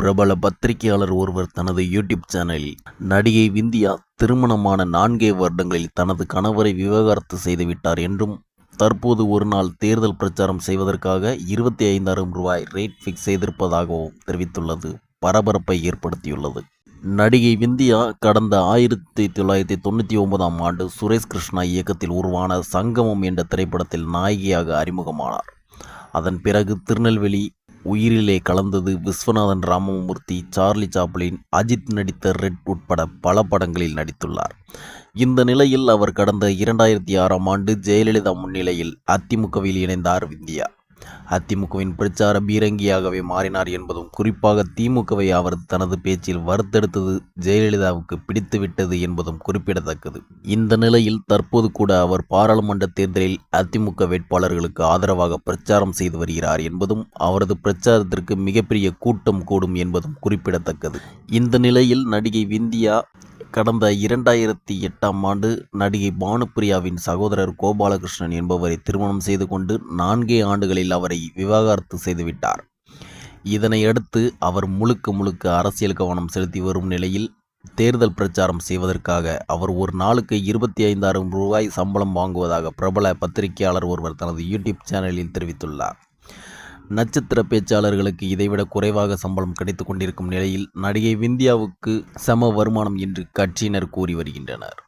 பிரபல பத்திரிகையாளர் ஒருவர் தனது யூடியூப் சேனலில் நடிகை விந்தியா திருமணமான நான்கே வருடங்களில் தனது கணவரை விவகாரத்து செய்துவிட்டார் என்றும் தற்போது ஒரு நாள் தேர்தல் பிரச்சாரம் செய்வதற்காக இருபத்தி ஐந்தாயிரம் ரூபாய் ரேட் ஃபிக்ஸ் செய்திருப்பதாகவும் தெரிவித்துள்ளது. பரபரப்பை ஏற்படுத்தியுள்ளது. நடிகை விந்தியா கடந்த ஆயிரத்தி தொள்ளாயிரத்தி தொண்ணூற்றி ஒன்பதாம் ஆண்டு சுரேஷ் கிருஷ்ணா இயக்கத்தில் உருவான சங்கமம் என்ற திரைப்படத்தில் நாயகியாக அறிமுகமானார். அதன் பிறகு திருநெல்வேலி உயிரிலே கலந்தது விஸ்வநாதன் ராமமூர்த்தி சார்லி சாப்ளின் அஜித் நடித்த ரெட் உட்பட பல படங்களில் நடித்துள்ளார். இந்த நிலையில் அவர் கடந்த இரண்டாயிரத்தி ஆறாம் ஆண்டு ஜெயலலிதா முன்னிலையில் அதிமுகவில் இணைந்தார் விந்தியா. அதிமுகவின் பிரச்சார பீரங்கியாகவே மாறினார் என்பதும் குறிப்பாக திமுகவை அவர் தனது பேச்சில் வறுத்தெடுத்தது ஜெயலலிதாவுக்கு பிடித்துவிட்டது என்பதும் குறிப்பிடத்தக்கது. இந்த நிலையில் தற்போது கூட அவர் பாராளுமன்ற தேர்தலில் அதிமுக வேட்பாளர்களுக்கு ஆதரவாக பிரச்சாரம் செய்து வருகிறார் என்பதும் அவரது பிரச்சாரத்திற்கு மிகப்பெரிய கூட்டம் கூடும் என்பதும் குறிப்பிடத்தக்கது. இந்த நிலையில் நடிகை விந்தியா கடந்த இரண்டாயிரத்தி எட்டாம் ஆண்டு நடிகை பானுப்பிரியாவின் சகோதரர் கோபாலகிருஷ்ணன் என்பவரை திருமணம் செய்து கொண்டு நான்கே ஆண்டுகளில் அவரை விவாகரத்து செய்துவிட்டார் இதனையடுத்து அவர் முழுக்க முழுக்க அரசியல் கவனம் செலுத்தி வரும் நிலையில் தேர்தல் பிரச்சாரம் செய்வதற்காக அவர் ஒரு நாளுக்கு இருபத்தி ஐந்தாயிரம் ரூபாய் சம்பளம் வாங்குவதாக பிரபல பத்திரிகையாளர் ஒருவர் தனது யூடியூப் சேனலில் தெரிவித்துள்ளார். நட்சத்திர பேச்சாளர்களுக்கு இதைவிட குறைவாக சம்பளம் கிடைத்து கொண்டிருக்கும் நிலையில் நடிகை விந்தியாவுக்கு சம வருமானம் என்று கட்சியினர் கூறி வருகின்றனர்.